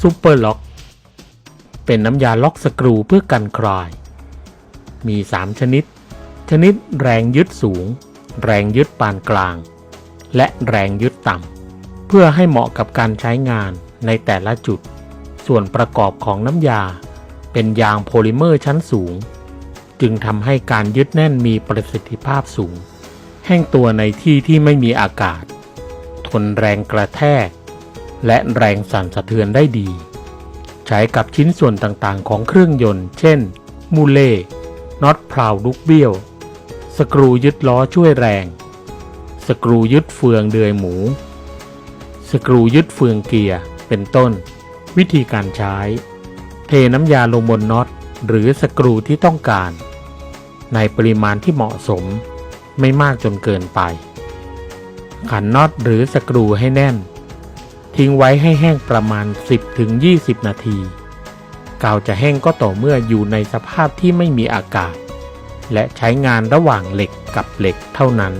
ซูเปอร์ล็อก เป็นน้ำยาล็อกสกรูเพื่อกันคลาย มี 3 ชนิด ชนิดแรงยึดสูง แรงยึดปานกลาง และแรงยึดต่ำ เพื่อให้เหมาะกับการใช้งานในแต่ละจุด ส่วนประกอบของน้ำยา เป็นยางโพลิเมอร์ชั้นสูง จึงทำให้การยึดแน่นมีประสิทธิภาพสูง แห้งตัวในที่ที่ไม่มีอากาศ ทนแรงกระแทก และแรงสั่นสะเทือนได้ดี ใช้กับชิ้นส่วนต่างๆ ของเครื่องยนต์ เช่น มูเล่น็อตพราวลุกเบี้ยว สกรูยึดล้อช่วยแรง สกรูยึดเฟืองเดือยหมู สกรูยึดเฟืองเกียร์เป็นต้น วิธีการใช้ เทน้ำยาลงบนน็อตหรือสกรูที่ต้องการ ในปริมาณที่เหมาะสมไม่มากจนเกินไป ขันน็อตหรือสกรูให้แน่น ทิ้งไว้ให้แห้งประมาณ 10-20 นาที กาวจะแห้งก็ต่อเมื่ออยู่ในสภาพที่ไม่มีอากาศ และใช้งานระหว่างเหล็กกับเหล็กเท่านั้น